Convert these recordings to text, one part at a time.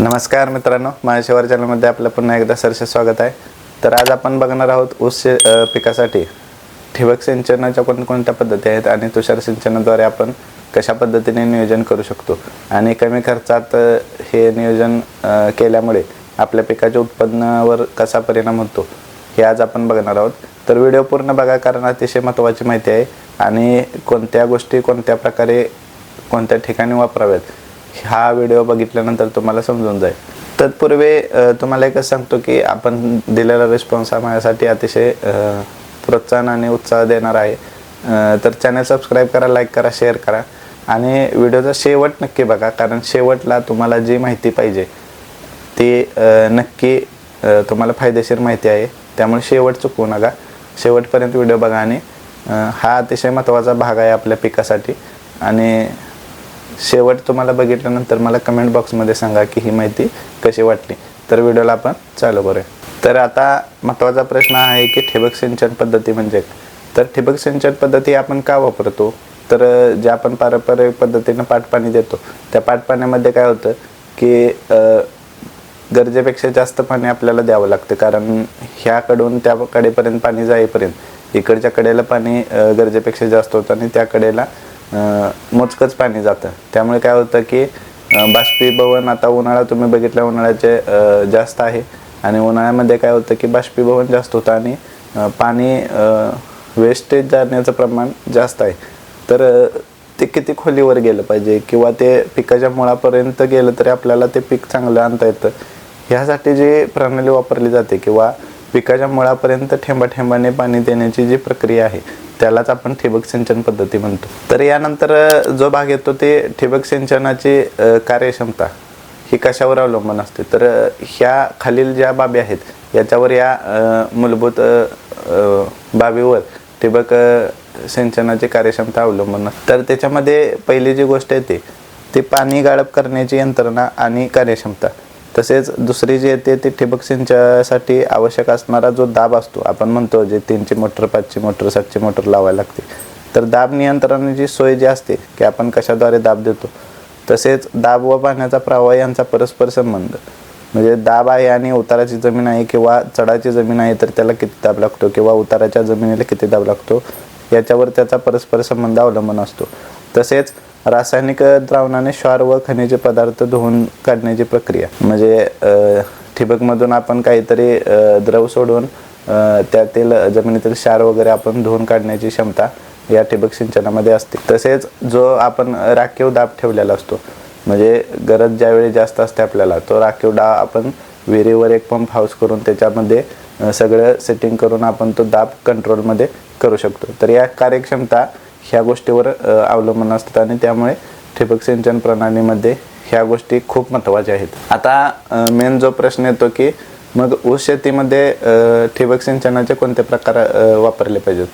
नमस्कार मित्रांनो माझ्या शिवार चॅनलमध्ये आपलं पुन्हा एकदा सरसे स्वागत आहे. तर आज आपण बघणार आहोत ऊस पिकासाठी ठिबक सिंचनाच्या कोणकोणत्या पद्धती आहेत आणि तुषार सिंचनाद्वारे आपण कशा पद्धतीने नियोजन करू शकतो? आणि कमी खर्चात हे नियोजन केल्यामुळे आपल्या पिकाच्या उत्पन्नावर कसा परिणाम होतो हे आज आपण बघणार आहोत. तर व्हिडिओ पूर्ण बघा कारण अतिशय महत्त्वाची माहिती आहे आणि कोणत्या गोष्टी कोणत्या प्रकारे कोणत्या ठिकाणी वापराव्यात हा व्हिडिओ बघितल्यानंतर तुम्हाला समजून जाईल. तत्पूर्वी तुम्हाला एकच सांगतो की आपण दिलेला रिस्पॉन्स हा माझ्यासाठी अतिशय प्रोत्साहन आणि उत्साह देणार आहे. तर चॅनल सबस्क्राईब करा लाईक करा शेअर करा. आणि व्हिडिओचा शेवट नक्की बघा कारण शेवटला तुम्हाला जी माहिती पाहिजे ती नक्की तुम्हाला फायदेशीर माहिती आहे. त्यामुळे शेवट चुकवू नका. शेवटपर्यंत व्हिडिओ बघा आणि हा अतिशय महत्त्वाचा भाग आहे आपल्या पिकासाठी. आणि शेवट तुम्हाला बघितल्यानंतर मला कमेंट बॉक्समध्ये सांगा की ही माहिती कशी वाटली. तर व्हिडिओला आपण चालू करूया. तर आता महत्त्वाचा प्रश्न आहे की ठिबक सिंचन पद्धती म्हणजे तर ठिबक सिंचन पद्धती आपण का वापरतो? तर ज्या जे आपण पारंपरिक पद्धतीनं पाटपाणी देतो त्या पाटपाण्यामध्ये काय होतं की गरजेपेक्षा जास्त पाणी आपल्याला द्यावं लागतं. कारण ह्याकडून त्या कडेपर्यंत पाणी जाईपर्यंत इकडच्या कडेला पाणी गरजेपेक्षा जास्त होतं आणि त्या कडेला मोजकंच पाणी जातं. त्यामुळे काय होतं की बाष्पीभवन आता उन्हाळा तुम्ही बघितल्या उन्हाळ्याचे जास्त आहे. आणि उन्हाळ्यामध्ये काय होतं की बाष्पीभवन जास्त होतं आणि पाणी वेस्टेज जाण्याचं प्रमाण जास्त आहे. तर ते किती खोलीवर गेलं पाहिजे? किंवा ते पिकाच्या मुळापर्यंत गेलं तरी आपल्याला ते पीक चांगलं आणता येतं? ह्यासाठी जी प्रणाली वापरली जाते किंवा पिकाच्या मुळापर्यंत ठेंबा ठेंबाने पाणी देण्याची जी प्रक्रिया आहे त्यालाच आपण ठिबक सिंचन पद्धती म्हणतो. तर यानंतर जो भाग येतो ते ठिबक सिंचनाची कार्यक्षमता ही कशावर अवलंबून असते? तर ह्या खालील ज्या बाबी आहेत याच्यावर या मूलभूत बाबीवर ठिबक सिंचनाची कार्यक्षमता अवलंबून असते. तर त्याच्यामध्ये पहिली जी गोष्ट येते ती पाणी गाळप करण्याची यंत्रणा आणि कार्यक्षमता. तसेच दुसरी जी येते ती ठिबक सिंचनासाठी आवश्यक असणारा जो दाब असतो आपण म्हणतो जे तीनची मोटर पाचची मोटर सातची मोटर लावायला लागते. तर दाब नियंत्रणाची सोय जी असते की आपण कशाद्वारे दाब देतो तसेच दाब व पाण्याचा प्रवाह यांचा परस्पर संबंध. म्हणजे दाब आहे आणि उताराची जमीन आहे किंवा चढाची जमीन आहे तर त्याला किती दाब लागतो किंवा उताराच्या जमिनीला किती दाब लागतो याच्यावर त्याचा परस्पर संबंध अवलंबून असतो. तसेच रासायनिक द्रावणाने क्षार व खनिज पदार्थ धुवून काढण्याची प्रक्रिया. म्हणजे ठिबकमधून आपण काहीतरी द्रव सोडून त्यातील जमिनीतील क्षार वगैरे आपण धुवून काढण्याची क्षमता या ठिबक सिंचनामध्ये असते. तसेच जो आपण राखीव दाब ठेवलेला असतो म्हणजे गरज ज्यावेळी जास्त असते आपल्याला तो राखीव डाव आपण विहिरीवर एक पंप हाऊस करून त्याच्यामध्ये सगळं सेटिंग करून आपण तो दाब कंट्रोलमध्ये करू शकतो. तर या कार्यक्षमता ह्या गोष्टीवर अवलंबून असतात आणि त्यामुळे ठिबक सिंचन प्रणालीमध्ये ह्या गोष्टी खूप महत्त्वाच्या आहेत. आता मेन जो प्रश्न येतो की मग ऊस शेतीमध्ये ठिबक सिंचनाचे कोणते प्रकार वापरले पाहिजेत?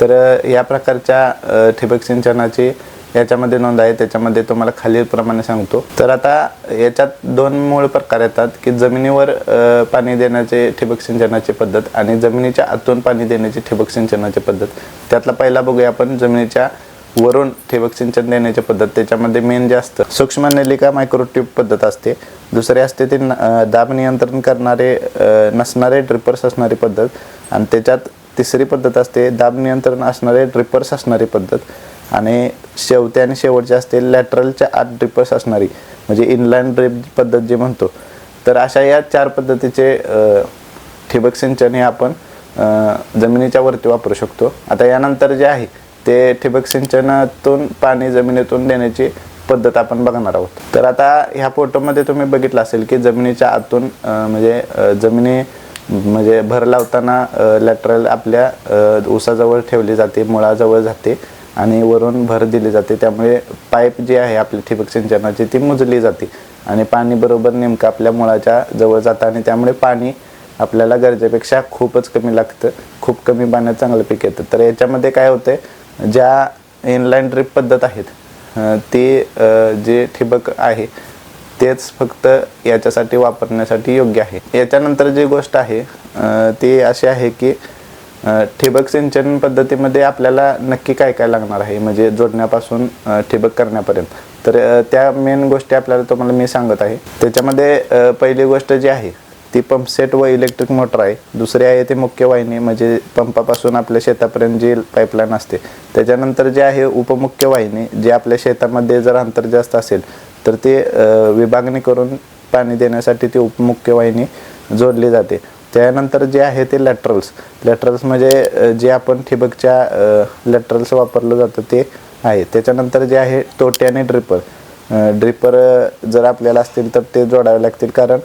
तर या प्रकारच्या ठिबक सिंचनाची याच्यामध्ये नोंद आहे त्याच्यामध्ये तुम्हाला खालीलप्रमाणे सांगतो. तर आता याच्यात दोन मूळ प्रकार येतात की जमिनीवर पाणी देण्याचे ठिबक सिंचनाची पद्धत आणि जमिनीच्या आतून पाणी देण्याची ठिबक सिंचनाची पद्धत. त्यातला पहिला बघूया आपण जमिनीच्या वरून ठिबक सिंचन देण्याची पद्धत. त्याच्यामध्ये मेन जे असतं सूक्ष्म नलिका मायक्रोट्यूब पद्धत असते. दुसरी असते ती न- दाब नियंत्रण करणारे नसणारे ड्रिपर्स असणारी पद्धत. आणि त्याच्यात तिसरी पद्धत असते दाब नियंत्रण असणारे ड्रिपर्स असणारी पद्धत. आणि शेवटी आणि शेवटचे असते लॅटरलच्या आत ड्रिपर्स असणारी. म्हणजे इनलाईन ड्रिप पद्धत जी म्हणतो. तर अशा या चार पद्धतीचे ठिबक सिंचन हे आपण जमिनीच्या वरती वापरू शकतो. आता यानंतर जे आहे ते ठिबक सिंचनातून पाणी जमिनीतून देण्याची पद्धत आपण बघणार आहोत. तर आता ह्या फोटोमध्ये तुम्ही बघितलं असेल की जमिनीच्या आतून म्हणजे जमिनी म्हणजे भर लावताना लॅटरल आपल्या ऊसाजवळ ठेवली जाते मुळाजवळ जाते. आणि वरून भर दिली जाते. त्यामुळे पाईप जी आहे आपली ठिबक सिंचनाची ती मुजली जाते. आणि पाणी बरोबर नेमकं आपल्या मुळाच्या जवळ जातं आणि त्यामुळे पाणी आपल्याला गरजेपेक्षा खूपच कमी लागतं. खूप कमी पाण्यात चांगलं पीक येतं. तर याच्यामध्ये काय होते ज्या इनलाईन ड्रिप पद्धत आहेत ती जे ठिबक आहे तेच फक्त याच्यासाठी वापरण्यासाठी योग्य आहे. याच्यानंतर जी गोष्ट आहे ती अशी आहे की ठिबक सिंचन पद्धतीमध्ये आपल्याला नक्की काय काय लागणार आहे? म्हणजे जोडण्यापासून ठिबक करण्यापर्यंत. तर त्या मेन गोष्टी आपल्याला तुम्हाला मी सांगत आहे. त्याच्यामध्ये पहिली गोष्ट जी आहे ती पंप सेट व इलेक्ट्रिक मोटर आहे. दुसरी आहे ती मुख्य वाहिनी म्हणजे पंपापासून आपल्या शेतापर्यंत जी पाईपलाईन असते. त्याच्यानंतर जे आहे उपमुख्य वाहिनी जे आपल्या शेतामध्ये जर अंतर जास्त असेल तर ते विभागणी करून पाणी देण्यासाठी ती उपमुख्य वाहिनी जोडली जाते. त्यानंतर जे आहे ते लॅटरल्स लॅटरल्स म्हणजे जे आपण ठिबकच्या लॅटरल्स वापरलं जातं ते आहे. त्याच्यानंतर जे आहे तोटे आणि ड्रिपर ड्रिपर जर आपल्याला असतील तर ते जोडावे लागतील. कारण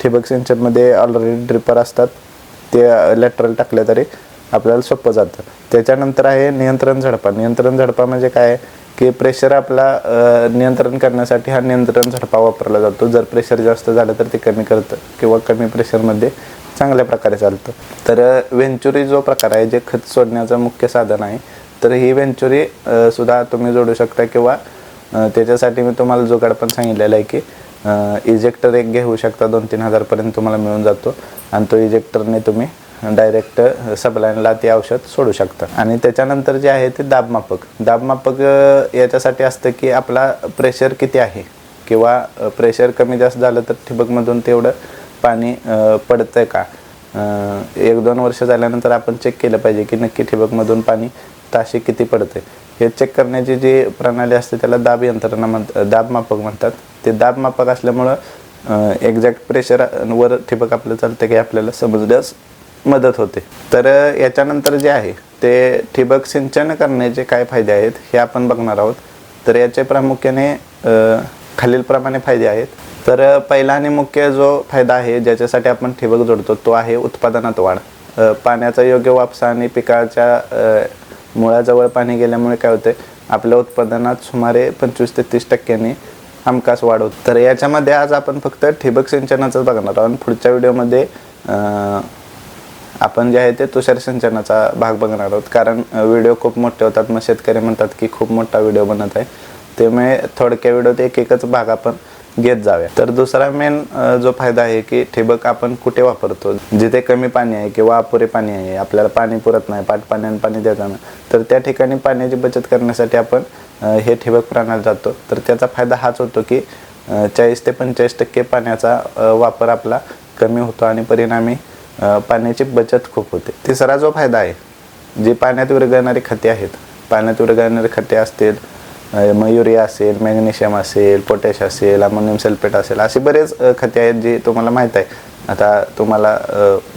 ठिबक सिंचनमध्ये ऑलरेडी ड्रिपर असतात. ते लॅटरल टाकले तरी आपल्याला सोपं जातं. त्याच्यानंतर आहे नियंत्रण झडपा. नियंत्रण झडपा म्हणजे काय? आहे की प्रेशर आपला नियंत्रण करण्यासाठी हा नियंत्रण झडपा वापरला जातो. जर प्रेशर जास्त झालं तर ते कमी करतं किंवा कमी प्रेशरमध्ये चांगल्या प्रकारे चालतं. तर वेंचुरी जो प्रकार आहे जे खत सोडण्याचं मुख्य साधन आहे तर ही वेंचुरी सुद्धा तुम्ही जोडू शकता किंवा त्याच्यासाठी मी तुम्हाला जुगाड पण सांगितलेला आहे की इजेक्टर एक घेऊ शकता दोन तीन हजारपर्यंत तुम्हाला मिळून जातो. आणि तो इजेक्टरने तुम्ही डायरेक्ट सबलाईनला ते औषध सोडू शकता. आणि त्याच्यानंतर जे आहे ते दाबमापक. दाबमापक याच्यासाठी असतं की आपला प्रेशर किती आहे? किंवा प्रेशर कमी जास्त झालं तर ठिबकमधून तेवढं पाणी पडतं पडतंय का? एक दोन वर्ष झाल्यानंतर आपण चेक केलं पाहिजे की नक्की ठिबकमधून पाणी ताशी किती पडते हे चेक करण्याची जी प्रणाली असते त्याला दाब यंत्रणा म्हण दाब मापक म्हणतात. ते दाब मापक असल्यामुळं एक्झॅक्ट प्रेशरवर ठिबक आपलं चालतं की आपल्याला समजण्यास मदत होते. तर याच्यानंतर जे आहे ते ठिबक सिंचन करण्याचे काय फायदे आहेत हे आपण बघणार आहोत. तर याचे प्रामुख्याने खालीलप्रमाणे फायदे आहेत. तर पहिला आणि मुख्य जो फायदा आहे ज्याच्यासाठी आपण ठिबक जोडतो तो आहे उत्पादनात वाढ. पाण्याचा योग्य वापसा आणि पिकाच्या मुळाजवळ पाणी गेल्यामुळे काय होते आपल्या उत्पादनात सुमारे पंचवीस ते तीस टक्क्यांनी हमखास वाढ होते. तर याच्यामध्ये आज आपण फक्त ठिबक सिंचनाचंच बघणार आहोत. आणि पुढच्या व्हिडिओमध्ये आपण जे आहे ते तुषार सिंचनाचा भाग बघणार आहोत. कारण व्हिडिओ खूप मोठे होतात. मग शेतकरी म्हणतात की खूप मोठा व्हिडिओ बनत आहे. त्यामुळे थोडक्या व्हिडिओत एक एकच भाग आपण घेत जाव्या तर दुसरा मेन जो फायदा आहे की ठिबक आपण कुठे वापरतो? जिथे कमी पाणी आहे किंवा अपुरे पाणी आहे आपल्याला पाणी पुरत नाही पाट पाण्याने पाणी देताना तर त्या ठिकाणी पाण्याची बचत करण्यासाठी आपण हे ठिबक प्रणाली जातो. तर त्याचा फायदा हाच होतो की चाळीस ते पंचेचाळीस टक्के पाण्याचा वापर आपला कमी होतो आणि परिणामी पाण्याची बचत खूप होते. तिसरा जो फायदा आहे जी पाण्यात विरघळणारी खते आहेत पाण्यात विरघळणारी खते असतील युरिया असेल मॅग्नेशियम असेल पोटॅश असेल अमोनियम सल्फेट असेल असे बरेच खते आहेत जी तुम्हाला माहीत आहे. आता तुम्हाला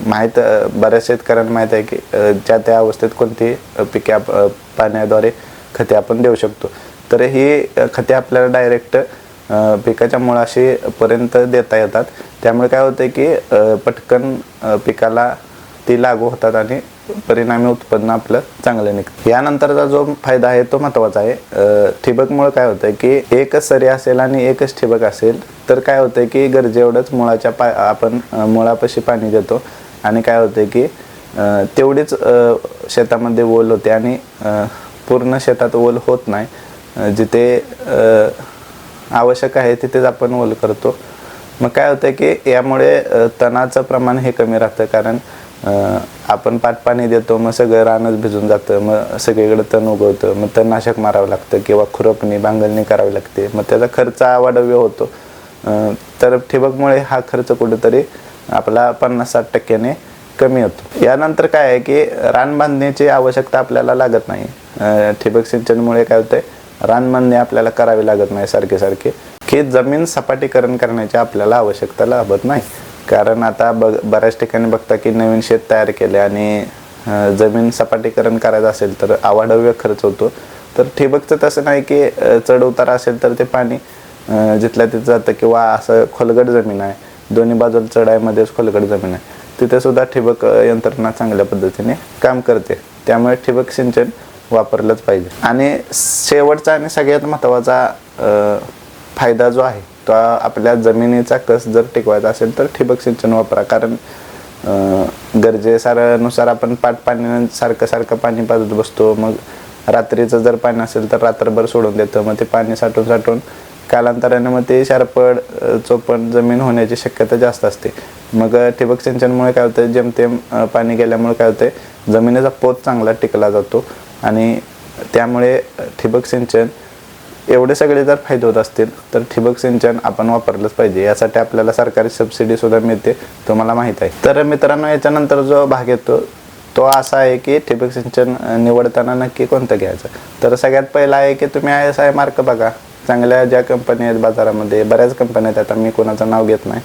माहीत बऱ्याच शेतकऱ्यांना माहीत आहे की ज्या त्या अवस्थेत कोणती पिके आप- पाण्याद्वारे खते आपण देऊ शकतो. तर ही खते आपल्याला डायरेक्ट पिकाच्या मुळाशी पर्यंत देता येतात. त्यामुळे काय होतं की पटकन पिकाला ती लागू होतात आणि परिणामी उत्पन्न आपलं चांगलं निघतं. यानंतरचा जो फायदा आहे तो महत्त्वाचा आहे. ठिबकमुळे काय होतं की एकच सरी असेल आणि एकच ठिबक असेल तर काय होतं की गरजेवढंच मुळाच्या पा आपण मुळापाशी पाणी देतो. आणि काय होतं की तेवढीच शेतामध्ये ओल होते आणि पूर्ण शेतात ओल होत नाही. जिथे आवश्यक आहे तिथेच आपण ओल करतो. मग काय होतं की यामुळे तणाचं प्रमाण हे कमी राहतं. कारण आपण पाट पाणी देतो मग सगळं रानच भिजून जातं मग सगळीकडे तण उगवतं मग तणनाशक मारावं लागतं किंवा खुरपणी बांगलणी करावी लागते. मग त्याचा खर्च वाढव्य होतो. तर ठिबकमुळे हा खर्च कुठेतरी आपला पन्नास साठ टक्क्याने कमी होतो. यानंतर काय आहे की रान बांधण्याची आवश्यकता आपल्याला लागत नाही. ठिबक सिंचनमुळे काय होतंय? रान बांधणे आपल्याला करावी लागत नाही सारखे सारखे. की जमीन सपाटीकरण करण्याची आपल्याला आवश्यकता लाभत नाही. कारण आता बघ बऱ्याच ठिकाणी बघता की नवीन शेत तयार केले आणि जमीन सपाटीकरण करायचं असेल तर अवाढव्य खर्च होतो. तर ठिबकचं तसं नाही की चढ उतार असेल तर ते पाणी जिथल्या तिथं जातं किंवा असं खोलगट जमीन आहे. दोन्ही बाजूला चढाईमध्येच खोलगट जमीन आहे. तिथे सुद्धा ठिबक यंत्रणा चांगल्या पद्धतीने काम करते. त्यामुळे ठिबक सिंचन वापरलंच पाहिजे. आणि शेवटचा आणि सगळ्यात महत्त्वाचा फायदा जो आहे किंवा आपल्या जमिनीचा कस जर टिकवायचा असेल तर ठिबक सिंचन वापरा. कारण गरजेसारानुसार आपण पाट पाण्यानं सारखं सारखं पाणी पाजत बसतो. मग रात्रीचं जर पाणी असेल तर रात्रभर सोडून देतं. मग ते पाणी साठवून साठवून कालांतराने मग ते शारपड चोपण जमीन होण्याची शक्यता जास्त असते. मग ठिबक सिंचनमुळे काय होतं जेमतेम पाणी गेल्यामुळे काय होतं जमिनीचा पोत चांगला टिकला जातो. आणि त्यामुळे ठिबक सिंचन एवढे सगळे जर फायदे होत असतील तर ठिबक सिंचन आपण वापरलंच पाहिजे. यासाठी आपल्याला सरकारी सबसिडी सुद्धा मिळते तुम्हाला माहीत आहे. तर मित्रांनो याच्यानंतर जो भाग येतो तो असा आहे की ठिबक सिंचन निवडताना नक्की कोणतं घ्यायचं? तर सगळ्यात पहिला आहे की तुम्ही आय एस आय मार्क बघा. चांगल्या ज्या कंपनी आहेत बाजारामध्ये बऱ्याच कंपन्या आहेत आता मी कोणाचं नाव घेत नाही.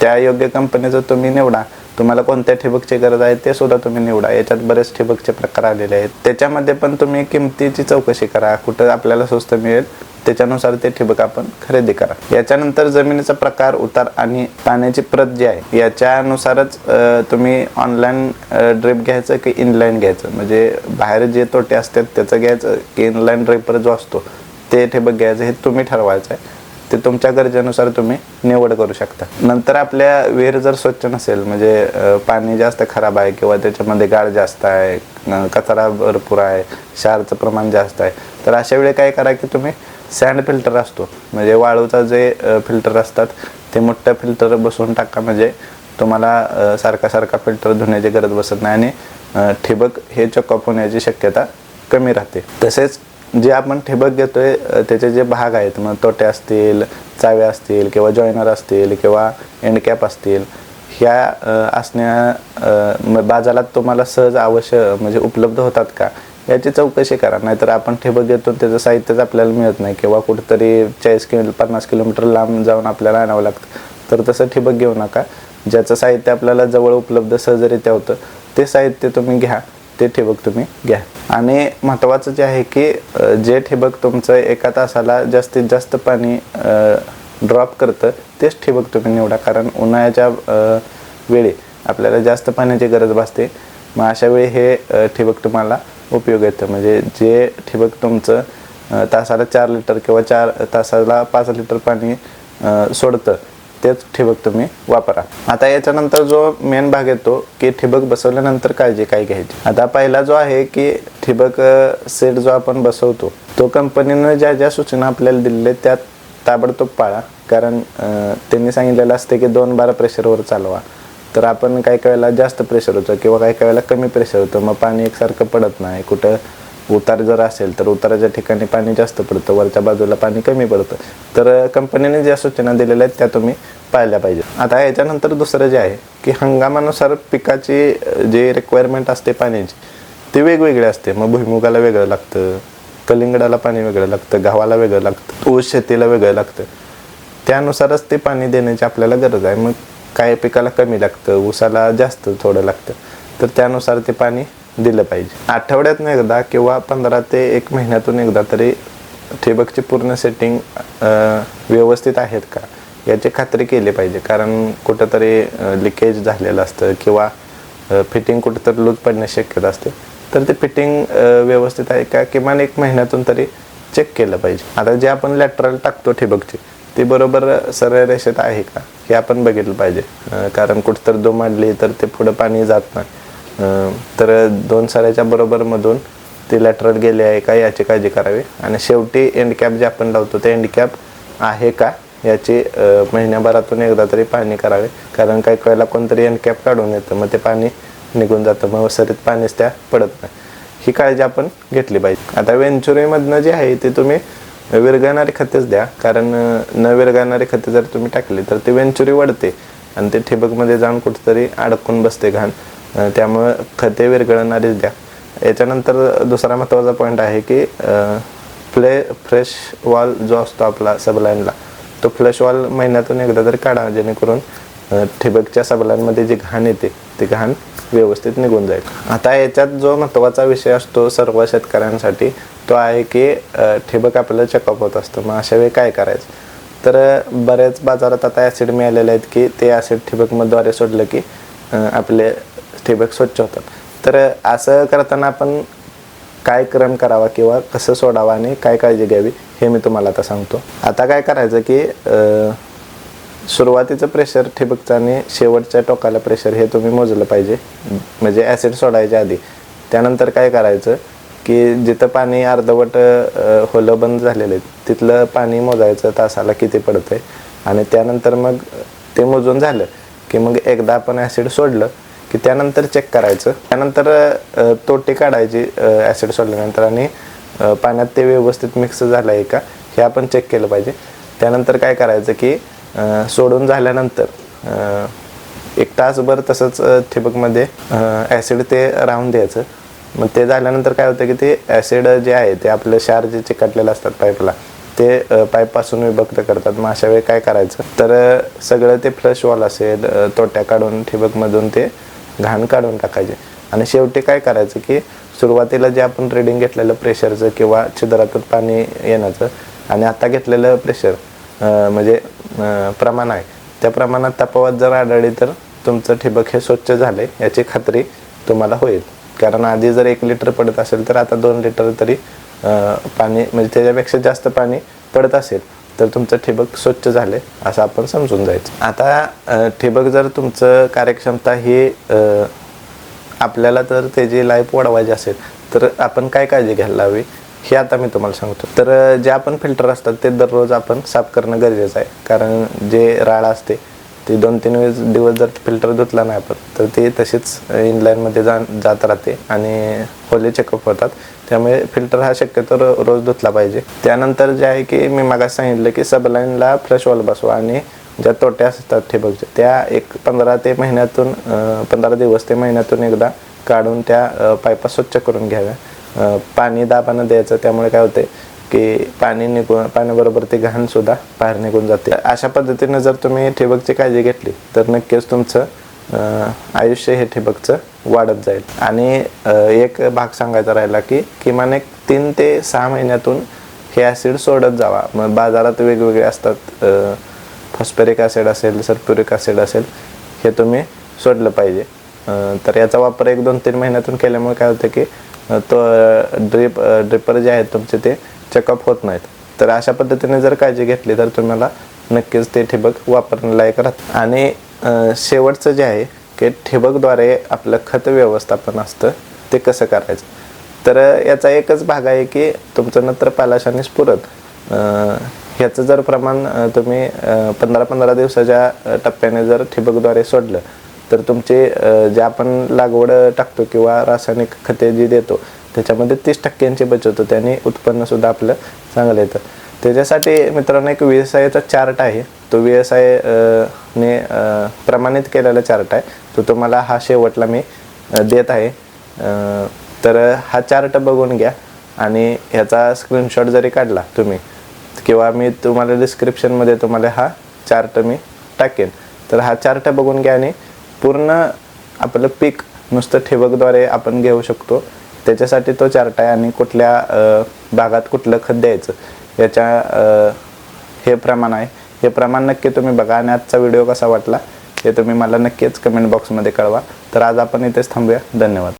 त्या योग्य कंपनीचं तुम्ही निवडा. तुम्हाला कोणत्या ठिबकची गरज आहे ते सुद्धा तुम्ही निवडा. याच्यात बरेच ठिबकचे प्रकार आलेले आहेत. त्याच्यामध्ये पण तुम्ही किमतीची चौकशी करा. कुठं आपल्याला स्वस्त मिळेल त्याच्यानुसार ते ठिबक आपण खरेदी करा. याच्यानंतर जमिनीचा प्रकार उतार आणि पाण्याची प्रत जी आहे याच्यानुसारच तुम्ही ऑनलाईन ड्रिप घ्यायचं की इनलाईन घ्यायचं? म्हणजे बाहेर जे तोटे असतात त्याचं घ्यायचं की इनलाईन ड्रिपर जो असतो ते ठिबक घ्यायचं हे तुम्ही ठरवायचं आहे. ते तुमच्या गरजेनुसार तुम्ही निवड करू शकता. नंतर आपल्या विहीर जर स्वच्छ नसेल म्हणजे पाणी जास्त खराब आहे किंवा त्याच्यामध्ये गाळ जास्त आहे कचरा भरपूर आहे क्षारचं प्रमाण जास्त आहे तर अशा वेळी काय करा की तुम्ही सँड फिल्टर असतो. म्हणजे वाळूचा जे फिल्टर असतात ते मोठं फिल्टर बसवून टाका. म्हणजे तुम्हाला सारखा सारखा फिल्टर धुण्याची गरज बसत नाही आणि ठिबक हे चॉकअप होण्याची शक्यता कमी राहते. तसेच जे आपण ठिबक घेतोय त्याचे जे भाग आहेत मग तोटे असतील चाव्या असतील किंवा जॉईनर असतील किंवा एंडकॅप असतील ह्या असण्या बाजारात तुम्हाला सहज अवश्य म्हणजे उपलब्ध होतात का? याची चौकशी करा नाहीतर आपण ठिबक घेतो त्याचं साहित्यच आपल्याला मिळत नाही किंवा कुठेतरी चाळीस किलो पन्नास किलोमीटर लांब जाऊन आपल्याला आणावं लागतं. तर तसं ठिबक घेऊ नका. ज्याचं साहित्य आपल्याला जवळ उपलब्ध सहजरित्या होतं ते साहित्य तुम्ही घ्या. ते ठिबक तुम्ही घ्या. आणि महत्त्वाचं जे आहे की जे ठिबक तुमचं एका तासाला जास्तीत जास्त पाणी ड्रॉप करतं तेच ठिबक तुम्ही निवडा. कारण उन्हाळ्याच्या वेळी आपल्याला जास्त पाण्याची गरज भासते. मग अशा वेळी हे ठिबक तुम्हाला उपयोग येतं. म्हणजे जे ठिबक तुमचं तासाला चार लिटर किंवा चार तासाला पाच लिटर पाणी सोडतं तेच ठिबक तुम्ही वापरा. आता याच्यानंतर जो मेन भाग येतो की ठिबक बसवल्यानंतर काळजी काय घ्यायची? आता पहिला जो आहे की ठिबक सेट जो आपण बसवतो तो कंपनीनं ज्या ज्या सूचना आपल्याला दिलेल्या त्यात ताबडतोब पाळा. कारण त्यांनी सांगितलेलं असते की दोन बारा प्रेशरवर चालवा. तर आपण काही काही वेळेला जास्त प्रेशर होतं किंवा काही काही वेळेला कमी प्रेशर होतं. मग पाणी एकसारखं पडत नाही. कुठं उतार जर असेल तर उताराच्या ठिकाणी पाणी जास्त पडतं वरच्या बाजूला पाणी कमी पडतं. तर कंपनीने ज्या सूचना दिलेल्या आहेत त्या तुम्ही पाळल्या पाहिजे. आता याच्यानंतर दुसरं जे आहे की हंगामानुसार पिकाची जे रिक्वायरमेंट असते पाण्याची ते वेगवेगळे असते. मग भुईमुगाला वेगळं लागतं कलिंगडाला पाणी वेगळं लागतं गव्हाला वेगळं लागतं ऊस शेतीला वेगळं लागतं. त्यानुसारच ते पाणी देण्याची आपल्याला गरज आहे. मग काय पिकाला कमी लागतं ऊसाला जास्त थोडं लागतं. तर त्यानुसार ते पाणी दिलं पाहिजे. आठवड्यातून एकदा किंवा पंधरा ते एक महिन्यातून एकदा तरी ठिबकची पूर्ण सेटिंग व्यवस्थित आहेत का? याची खात्री केली पाहिजे. कारण कुठंतरी लिकेज झालेलं असतं किंवा फिटिंग कुठंतरी लूज पडण्याची शक्यता असते. तर ते फिटिंग व्यवस्थित आहे का? किमान एक महिन्यातून तरी चेक केलं पाहिजे. आता जे आपण लॅटरल टाकतो ठिबकची ती बरोबर सरळ रेषेत आहे का? हे आपण बघितलं पाहिजे. कारण कुठंतरी मांडली तर ते पुढं पाणी जात नाही. तर दोन साऱ्याच्या बरोबरमधून ती लॅटरल गेली आहे का याची काळजी करावी. आणि शेवटी एंड कॅप जे आपण लावतो ते एंड कॅप आहे का याची महिन्याभरातून एकदा तरी पाहणी करावी. कारण काही वेळेला कोणतरी एंड कॅप काढून येतं मग ते पाणी निघून जातं मग सरीत पाणीच त्या पडत नाही. ही काळजी आपण घेतली पाहिजे. आता वेंचुरीमधनं जे आहे ते तुम्ही विरघळणारी खतेच द्या. कारण न विरघळणारी खते जर तुम्ही टाकली तर ती वेंचुरी वाढते आणि ते ठिबकमध्ये जाऊन कुठेतरी अडकून बसते घाण. त्यामुळं खते विरघळणारीच द्या. याच्यानंतर दुसरा महत्त्वाचा पॉईंट आहे की फ्ले फ्रेश वॉल जो असतो आपला सबलाईनला तो फ्लश वॉल महिन्यातून एकदा तरी काढा जेणेकरून ठिबकच्या सबलांमध्ये जी घाण येते ती घाण व्यवस्थित निघून जाईल. आता याच्यात जो महत्त्वाचा विषय असतो सर्व शेतकऱ्यांसाठी तो आहे की ठिबक आपल्याला चेकअप होत असतो. मग अशा वेळी काय करायचं? तर बऱ्याच बाजारात आता ॲसिड मिळालेले आहेत की ते ॲसिड ठिबकमद्वारे सोडलं की आपले ठिबक स्वच्छ होतात. तर असं करताना आपण काय क्रम करावा किंवा कसं सोडावं आणि काय काळजी घ्यावी हे मी तुम्हाला आता सांगतो. आता काय करायचं की सुरुवातीचं प्रेशर ठिबकचं आणि शेवटच्या टोकाला प्रेशर हे तुम्ही मोजलं पाहिजे. म्हणजे ॲसिड सोडायच्या आधी. त्यानंतर काय करायचं की जिथं पाणी अर्धवट होलं बंद झालेलं आहे तिथलं पाणी मोजायचं तासाला किती पडतं आहे आणि त्यानंतर मग ते मोजून झालं की मग एकदा आपण ॲसिड सोडलं की त्यानंतर चेक करायचं. त्यानंतर तोटे काढायची ॲसिड सोडल्यानंतर आणि पाण्यात ते व्यवस्थित मिक्स झालं आहे का हे आपण चेक केलं पाहिजे. त्यानंतर काय करायचं की सोडून झाल्यानंतर एक तासभर तसंच ठिबकमध्ये ॲसिड ते राहून द्यायचं. मग ते झाल्यानंतर काय होतं की ते ॲसिड जे आहे ते आपलं शार जे चिकटलेलं असतात पाईपला ते पाईपपासून विभक्त करतात. मग अशा वेळी काय करायचं? तर सगळं ते फ्लश वॉल असेल तोट्या काढून ठिबकमधून ते घाण काढून टाकायचे. आणि शेवटी काय करायचं की सुरुवातीला जे आपण रिडिंग घेतलेलं प्रेशरचं किंवा छिद्रातून पाणी येण्याचं आणि आता घेतलेलं प्रेशर म्हणजे प्रमाण आहे. त्या प्रमाणात तपावत जर आढळली तर तुमचं ठिबक हे स्वच्छ झाले याची खात्री तुम्हाला होईल. कारण आधी जर एक लिटर पडत असेल तर आता दोन लिटर तरी पाणी म्हणजे त्याच्यापेक्षा जास्त पाणी पडत असेल. तर तुमचं ठिबक स्वच्छ झाले असं आपण समजून जायचं. आता ठिबक जर तुमचं कार्यक्षमता ही आपल्याला तर त्याची लाईफ वाढवायची असेल तर आपण काय काळजी घ्यायला हवी? हे आता मी तुम्हाला सांगतो. तर जे आपण फिल्टर असतात ते दररोज आपण साफ करणं गरजेचं आहे. कारण जे राळ असते ती दोन तीन वेळेस दिवस जर फिल्टर धुतला नाही आपण तर ते तशीच इनलाईनमध्ये जा जात राहते आणि होले चेकअप होतात. त्यामुळे फिल्टर हा शक्यतो रोज धुतला पाहिजे. त्यानंतर जे आहे की मी मागास सांगितलं की सबलाईनला फ्रेश वॉल बसवा आणि ज्या तोट्या असतात ठिबकच्या त्या एक पंधरा ते महिन्यातून पंधरा दिवस ते महिन्यातून एकदा काढून त्या पायपा पाईपा स्वच्छ करून घ्याव्या. पाणी दाबानं द्यायचं त्यामुळे काय होते की पाणी निघून पाण्याबरोबर ते घाण सुद्धा बाहेर निघून जाते. अशा पद्धतीने जर तुम्ही ठिबकची काळजी घेतली तर नक्कीच तुमचं आयुष्य हे ठिबकचं वाढत जाईल. आणि एक भाग सांगायचा राहिला की किमान एक तीन ते सहा महिन्यातून हे ॲसिड सोडत जावा. मग बाजारात वेगवेगळे असतात फॉस्फेरिक ॲसिड असेल सर्प्युरिक ॲसिड असेल हे तुम्ही सोडलं पाहिजे. तर याचा वापर एक दोन तीन महिन्यातून केल्यामुळे काय होतं की तो ड्रिप ड्रिपर जे आहेत तुमचे ते चेकअप होत नाहीत. तर अशा पद्धतीने जर काळजी घेतली तर तुम्हाला नक्कीच ते ठिबक वापरण्यालायक राहत. आणि शेवटचं जे आहे की ठिबकद्वारे आपलं खत व्यवस्थापन असतं ते कसं करायचं? तर याचा एकच भाग आहे की तुमचं नत्र पालाश आणि स्फुरत ह्याचं जर प्रमाण तुम्ही पंधरा पंधरा दिवसाच्या टप्प्याने जर ठिबकद्वारे सोडलं तर तुमचे जे आपण लागवड टाकतो किंवा रासायनिक खते जी देतो त्याच्यामध्ये तीस टक्क्यांची बचत होते आणि उत्पन्नसुद्धा आपलं चांगलं येतं. त्याच्यासाठी मित्रांनो एक व्ही एस आयचा चार्ट आहे. तो व्ही एस आय ने प्रमाणित केलेला चार्ट आहे. तो तुम्हाला हा शेवटला मी देत आहे. तर हा चार्ट बघून घ्या आणि ह्याचा स्क्रीनशॉट जरी काढला तुम्ही किंवा मी तुम्हाला डिस्क्रिप्शनमध्ये तुम्हाला हा चार्ट मी टाकेन. तर हा चार्ट बघून घ्या आणि पूर्ण आपलं पीक नुसतं ठिबकद्वारे आपण घेऊ शकतो. त्याच्यासाठी तो चार्ट आहे आणि कुठल्या भागात कुठलं खत द्यायचं. याच्या हे प्रमाण आहे. हे प्रमाण नक्की तुम्ही बघा आणि आजचा व्हिडिओ कसा वाटला हे तुम्ही मला नक्कीच कमेंट बॉक्समध्ये कळवा. तर आज आपण इथेच थांबूया. धन्यवाद.